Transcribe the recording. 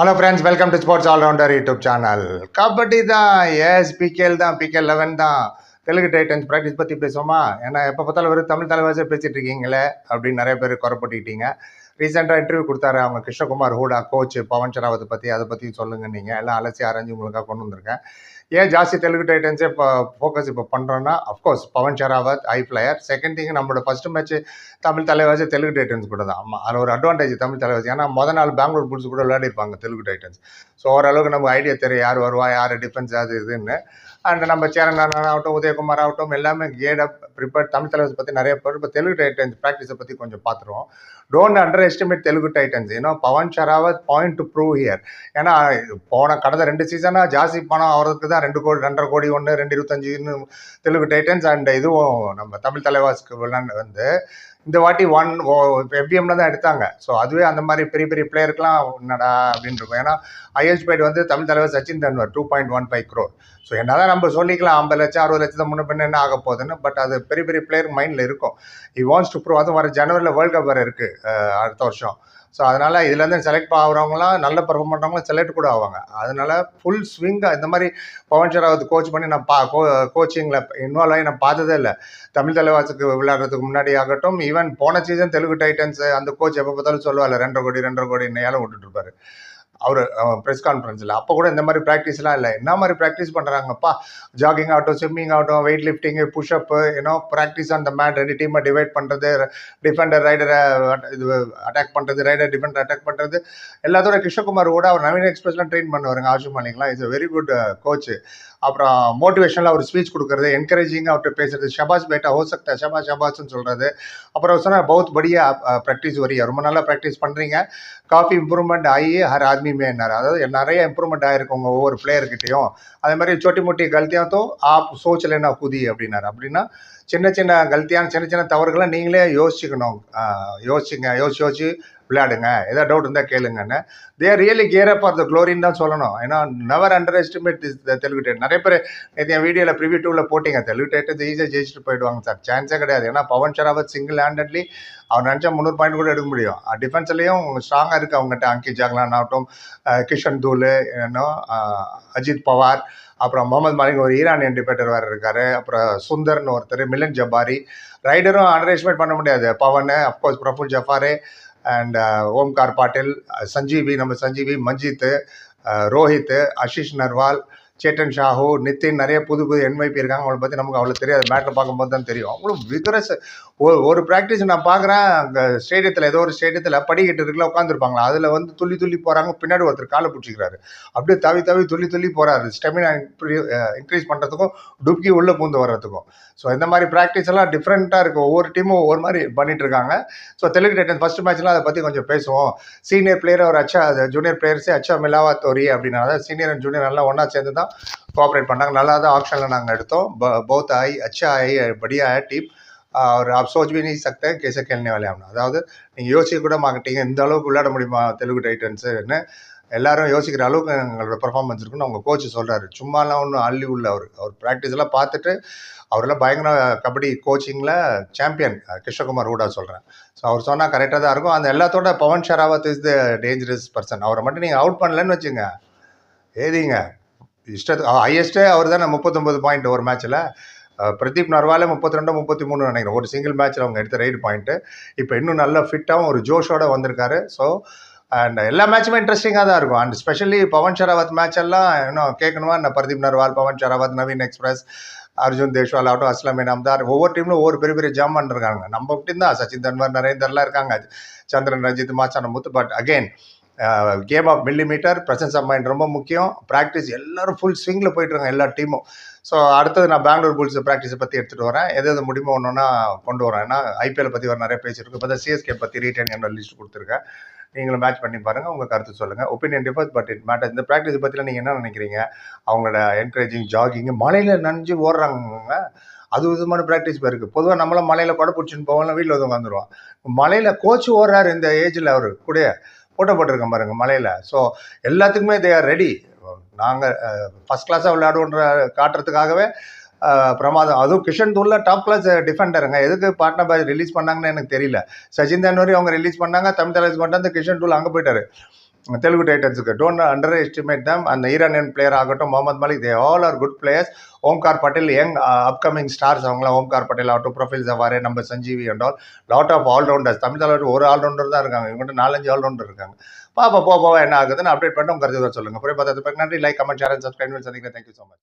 Hello friends welcome to sports allrounder YouTube channel kabaddi தான் S பிகேல் தான் PK eleven தான். Telugu Titans practice பற்றி பேசுவோமா? ஏன்னா எப்போ பார்த்தாலும் வெறும் தமிழ் தலைவாசே பேசிகிட்டு இருக்கீங்களே அப்படின்னு நிறைய பேர் குறைப்பட்டுக்கிட்டீங்க ரீசெண்டாக இன்டர்வியூ கொடுத்தாரு அவங்க கிருஷ்ணகுமார் ஹூடா கோச் பவன் ஷராவத்தை பற்றி அதை பற்றி சொல்லுங்க நீங்கள் எல்லாம் அலசி அரைஞ்சு உங்களுக்காக கொண்டு வந்திருக்கேன். ஏன் ஜாஸ்தி தெலுங்கு டைட்டன்ஸே இப்போ ஃபோக்கஸ் இப்போ பண்ணுறோன்னா of course Pawan Sehrawat I player second thing நம்மளோட first match Tamil Thalaivas Telugu Titans கூட தான். ஆமாம் அதில் ஒரு அட்வான்டேஜ் தமிழ் தலைவாசி ஏன்னா மொதல் நாள் பெங்களூர் புல்ஸ் கூட விளையாடிருப்பாங்க தெலுங்கு டைட்டன்ஸ். ஸோ ஓரளவுக்கு நமக்கு ஐடியா தெரியும் யார் வருவா யார் டிஃபென்ஸ் அது இதுன்னு. அண்ட் நம்ம சேரன் ஆகட்டும் உதயகுமார் ஆகட்டும் எல்லாமே கேடப் ப்ரிப்பேர் தமிழ் தலைவர்ஸ் பற்றி நிறைய பேர் இப்போ தெலுங்கு டைட்டன்ஸ் ப்ராக்டிஸை பற்றி கொஞ்சம் பார்த்துருவோம் don't underestimate Telugu Titans. ஏன்னா Pawan Sehrawat point to prove here ஏன்னா போன கடந்த ரெண்டு சீசனாக ஜாஸ்தி பணம் அவருக்கு தான் ரெண்டு கோடி ரெண்டரை கோடி ஒன்று ரெண்டு இருபத்தஞ்சுன்னு தெலுங்கு டைட்டன்ஸ் அண்ட் இதுவும் நம்ம தமிழ் தலைவாஸ்க்கு வந்து இந்த வாட்டி ஒன் ஓ எஃபிஎம்ல தான் எடுத்தாங்க. ஸோ அதுவே அந்த மாதிரி பெரிய பெரிய பிளேயருக்குலாம் என்னடா அப்படின்னு இருக்கும். ஏன்னா ஐஎஸ் பைட் வந்து Tamil Thalaivar Sachin Tanwar two point one five crore so என்ன தான் நம்ம சொல்லிக்கலாம் ஐம்பது லட்சம் அறுபது லட்சத்தை முன்ன பின்ன என்ன ஆக போகுதுன்னு பட் அது பெரிய பெரிய பிளேயர் மைண்டில் இருக்கும். இ வாண்ட்ஸ் டு ப்ரூவ் அதுவும் வர ஜனவரியில் வேர்ல்டு கப் வர இருக்குது அடுத்த வருஷம். ஸோ அதனால் இதுலேருந்து செலக்ட் ஆகிறவங்களாம் நல்ல பர்ஃபார்ம் பண்ணுறவங்களாம் செலக்ட் கூட ஆவாங்க. அதனால் ஃபுல் ஸ்விங்காக இந்த மாதிரி பவன் ஷராவத் கோச் பண்ணி நான் பா கோ கோச்சிங்கில் இன்வால்வ் ஆகி நான் பார்த்ததே இல்லை. தமிழ் தலைவாசுக்கு விளையாடுறதுக்கு முன்னாடி ஆகட்டும் ஈவன் போன சீசன் தெலுங்கு டைட்டன்ஸ் அந்த கோச் எப்போ பார்த்தாலும் சொல்லுவாள் ரெண்டரை கோடி ரெண்டரை கோடி ஏலம் விட்டுட்டு இருப்பாரு. அவர் ப்ரெஸ் கான்ஃபரன்ஸில் அப்போ கூட இந்த மாதிரி ப்ராக்டிஸ்லாம் இல்லை. என்ன மாதிரி ப்ராக்டிஸ் பண்ணுறாங்கப்பா ஜாகிங் ஆகட்டும் ஸ்விம்மிங் ஆகட்டும் வெயிட் லிஃப்டிங்கு புஷ்அப்பு ஏன்னோ ப்ராக்டிஸ் அந்த மேட் ரெண்டு டீமை டிவைட் பண்ணுறது டிஃபெண்டர் ரைடரை இது அட்டாக் பண்ணுறது ரைடர் டிஃபெண்டர் அட்டாக் பண்ணுறது எல்லாத்தோட கிருஷ்ணகுமார் கூட அவர் நவீன எக்ஸ்பிரஸ்லாம் ட்ரெயின் பண்ணுவாருங்க. ஆஷு மாலிங்லாம் இஸ் வெரி குட் கோச் அப்புறம் மோட்டிவேஷனில் அவர் ஸ்பீச் கொடுக்குறது என்கரேஜிங்காக அவர்கிட்ட பேசுறது. ஷபாஸ் பேட்டா ஹோ சக்தா ஷபாஸ் ஷபாஸ்ன்னு சொல்கிறது அப்புறம் சொன்னால் பௌத் படியாக ப்ராக்டிஸ் uh, வரியா? ரொம்ப நல்லா ப்ராக்டிஸ் பண்ணுறீங்க காஃபி இம்ப்ரூவ்மெண்ட் ஆகி ஹர் ஆத்மி மேன்னார் அதாவது நிறைய இம்ப்ரூவ்மெண்ட் ஆகிருக்கு உங்கள் ஒவ்வொரு பிளேயர்கிட்டையும் அதே மாதிரி சொட்டி முட்டி கல்த்தியாக ஆப் சோச் लेना குதி அப்படின்னாரு. அப்படின்னா சின்ன சின்ன கல்த்தியான சின்ன சின்ன தவறுகளை நீங்களே யோசிச்சுக்கணும். யோசிச்சுங்க யோசிச்சு யோசிச்சு விளையாடுங்க. ஏதாவது டவுட் இருந்தால் கேளுங்கன்னு. They really care up are the க்ளோரின்னு தான் சொல்லணும். ஏன்னா never underestimate is the Telugu date நிறைய பேர் நேற்று என் வீடியோவில் ப்ரிவியூ டூவில் போட்டிங்க. தெலுங்கு டேட்டு ஈஸியாக ஜெயிச்சுட்டு போயிடுவாங்க சார். சான்ஸே கிடையாது. ஏன்னா பவன் ஷராவத் சிங்கிள் ஹேண்டட்லி அவர் நினச்சா முந்நூறு பாயிண்ட் கூட எடுக்க முடியும். டிஃபென்ஸ்லேயும் ஸ்ட்ராங்காக இருக்குது அவங்ககிட்ட. அங்கி ஜாக்லான் ஆகட்டும் கிஷன் தூல் இன்னும் அஜித் பவார் அப்புறம் முகமது மாலிக் ஒரு ஈரானியன் டிபேட்டர் வேறு இருக்கார். அப்புறம் சுந்தர்னு ஒருத்தர் மிலன் ஜப்பாரி. ரைடரும் அண்டர் எஸ்டிமேட் பண்ண முடியாது. பவன் அஃப்கோர்ஸ் பிரஃபுல் ஜஃபாரு. அண்ட் ஓம்கார் பாட்டில் சஞ்சீவி நம்ம சஞ்சீவி மஞ்சித் அஹ் ரோஹித் ஆஷிஷ் நர்வால் சேட்டன் ஷாஹு நித்தின் நிறைய புது புது என்வைபி இருக்காங்க. அவங்கள பற்றி நமக்கு அவ்வளோ தெரியாது. மேட்டை பார்க்கும்போது தான் தெரியும். அவ்வளோ விக்ரஸ் ஒரு ஒரு ப்ராக்டிஸ் நான் பார்க்குறேன். அங்கே ஸ்டேடியத்தில் ஏதோ ஒரு ஸ்டேடியத்தில் படிக்கட்டு இருக்குல்ல உட்காந்துருப்பாங்களா அதில் வந்து துள்ளி துள்ளி போகிறாங்க பின்னாடி ஒருத்தர் காலை பிடிச்சிக்கிறாரு. அப்படியே தவி தவி துள்ளி துள்ளி போகிறாரு ஸ்டெமினா இன்க்ரீஸ் பண்ணுறதுக்கும் டுப்கி உள்ளே பூந்து வர்றதுக்கும். ஸோ இந்த மாதிரி ப்ராக்டிஸ் எல்லாம் டிஃப்ரெண்ட்டாக இருக்கும் ஒவ்வொரு டீமும் ஒவ்வொரு மாதிரி பண்ணிட்டு இருக்காங்க. ஸோ தெலுங்கு டைட்டன் ஃபர்ஸ்ட் மேட்ச்லாம் அதை பற்றி கொஞ்சம் பேசுவோம். சீனியர் பிளேயர் ஒரு அச்சா ஜூனியர் பிளேயர்ஸே அச்சா மிலாவா தோரி அப்படின்னா சீனியர் அண்ட் ஜூனியர் நல்லா ஒன்றா சேர்ந்து தான் கோஆப்ரேட் பண்ணாங்க நல்லா தான் ஆப்ஷனில் நாங்கள் எடுத்தோம் பௌத் ஆய் அச்சா ஆய் படியா है टीम और आप सोच भी नहीं सकते हैं कैसे खेलने वाले हम அதாவது நீங்கள் யோசிக்க கூட மாட்டீங்க இந்த அளவுக்கு விளையாட முடியுமா தெலுங்கு டைட்டன்ஸுன்னு எல்லாரும் யோசிக்கிற அளவுக்கு எங்களோட பெர்ஃபார்மன்ஸ் இருக்குன்னு அவங்க கோச் சொல்கிறாரு சும்மாலாம் ஒன்றும் அள்ளி உள்ள அவர் அவர் ப்ராக்டிஸ் எல்லாம் பார்த்துட்டு அவரெல்லாம் பயங்கர கபடி கோச்சிங்கில் சாம்பியன் கிருஷ்ணகுமார் ஊடா சொல்கிறேன் ஸோ அவர் சொன்னால் கரெக்டாக தான் இருக்கும் அந்த எல்லாத்தோட Pawan Sehrawat is the dangerous person அவரை மட்டும் நீங்கள் அவுட் பண்ணலன்னு வச்சுங்க ஏதிங்க இஷ்டத்துக்கு ஹையஸ்ட்டே அவர் தானே முப்பத்தொம்பது பாயிண்ட் ஒரு மேட்ச்சில் பிரதீப் நர்வாலே முப்பத்தி ரெண்டு முப்பத்தி மூணு நினைக்கிறேன். ஒரு சிங்கிள் மேட்ச்சில் அவங்க எடுத்த ரைடு பாயிண்ட்டு இப்போ இன்னும் நல்ல ஃபிட்டாகவும் ஒரு ஜோஷோட வந்திருக்காரு. ஸோ அண்ட் எல்லா மேட்சுமே இன்ட்ரெஸ்டிங்காக தான் இருக்கும். And specially Pawan Sehrawat match எல்லாம் இன்னும் கேட்கணுமா? நான் பிரதீப் நர்வால் பவன் ஷராவத் நவீன் எக்ஸ்பிரஸ் அர்ஜுன் தேஷ்வால் ஆகட்டும் அஸ்லாம் இனாம்தார் ஒவ்வொரு டீம்ல ஒவ்வொரு பெரிய பெரிய ஜாமான் இருக்காங்க நம்ம டீம் தான். சச்சின் தன்வர் நரேந்தர்லாம் இருக்காங்க. சந்திரன் ரஞ்சித் மாச்சான முத்து. But again game of millimeter presence of mind ரொம்ப முக்கியம். ப்ராக்டிஸ் எல்லாரும் ஃபுல் ஸ்விங்கில் போயிட்டுருக்காங்க எல்லா டீமும் ஸோ அடுத்தது நான் பெங்களூர் புல்ஸ் ப்ராக்டிஸை பற்றி எடுத்துகிட்டு வரேன். எது எது முடியுமோ ஒன்றுனா கொண்டு வரேன். ஏன்னா ஐபிஎல் பற்றி ஒரு நிறைய பேசியிருக்கோம் இப்போ தான் சிஎஸ்கே பற்றி ரீட்டைன் என்னோட லிஸ்ட் கொடுத்துருக்கேன். நீங்களும் மேட்ச் பண்ணி பாருங்கள் உங்கள் கருத்து சொல்லுங்கள் opinion differs but it matter இந்த ப்ராக்டிஸ் பற்றிலாம் நீங்கள் என்ன நினைக்கிறீங்க? அவங்களோட என்கரேஜிங் ஜாகிங் மலையில் நனைஞ்சு ஓடுறாங்க அது விதமான ப்ராக்டிஸ் இருக்குது பொதுவாக நம்மளாம் மலையில் படம் பிடிச்சின்னு போவோம்னா வீட்டில் வந்து உட்காந்துருவோம். மலையில் கோச் ஓடுறாரு இந்த ஏஜில் அவர். கூட ஃபோட்டோ போட்டிருக்கேன் பாருங்கள் மலையில். ஸோ எல்லாத்துக்குமே தே ஆர் ரெடி நாங்கள் ஃபஸ்ட் கிளாஸாக விளையாடுன்ற காட்டுறதுக்காகவே பிரமாதம். அதுவும் கிஷன் தூள்ல டாப் கிளாஸ் டிஃபெண்டருங்க எதுக்கு பாட்னா பாய் ரிலீஸ் பண்ணாங்கன்னு எனக்கு தெரியல. சச்சின் தன்வரி அவங்க ரிலீஸ் பண்ணாங்க தமிழ் தலைவர் கொண்டாந்து கிஷன் தூள் அங்கே போயிட்டாரு. தெலுங்கு டைட்டன்ஸுக்கு. டோன்ட் அண்டர் எஸ்டிமேட் தம் அந்த ஈரானியன் பிளேயர் ஆகட்டும் Mohammad Malik they all are good players Omkar Patel young upcoming stars அவங்களாம் ஓம்கார் பட்டேல் ஆகட்டும் ப்ரொஃபைல் சவாரே நம்ம Sanjeevi and all lot of allrounders Tamil Thalaivar ஒரு ஆல்ரவுண்டர் தான் இருக்காங்க. இவங்ககிட்ட நாலஞ்சு ஆல்ரவுண்டர் இருக்காங்க. பாப்பா போவா என்ன ஆகுதுன்னு அப்டேட் பண்ணிட்டு உங்க கருத்து சொல்லுங்க. அப்புறம் பார்த்து நன்றி லைக் கமெண்ட் ஷேர் சப்ஸ்கிரைப் சந்திக்கிறேன். Thank you so much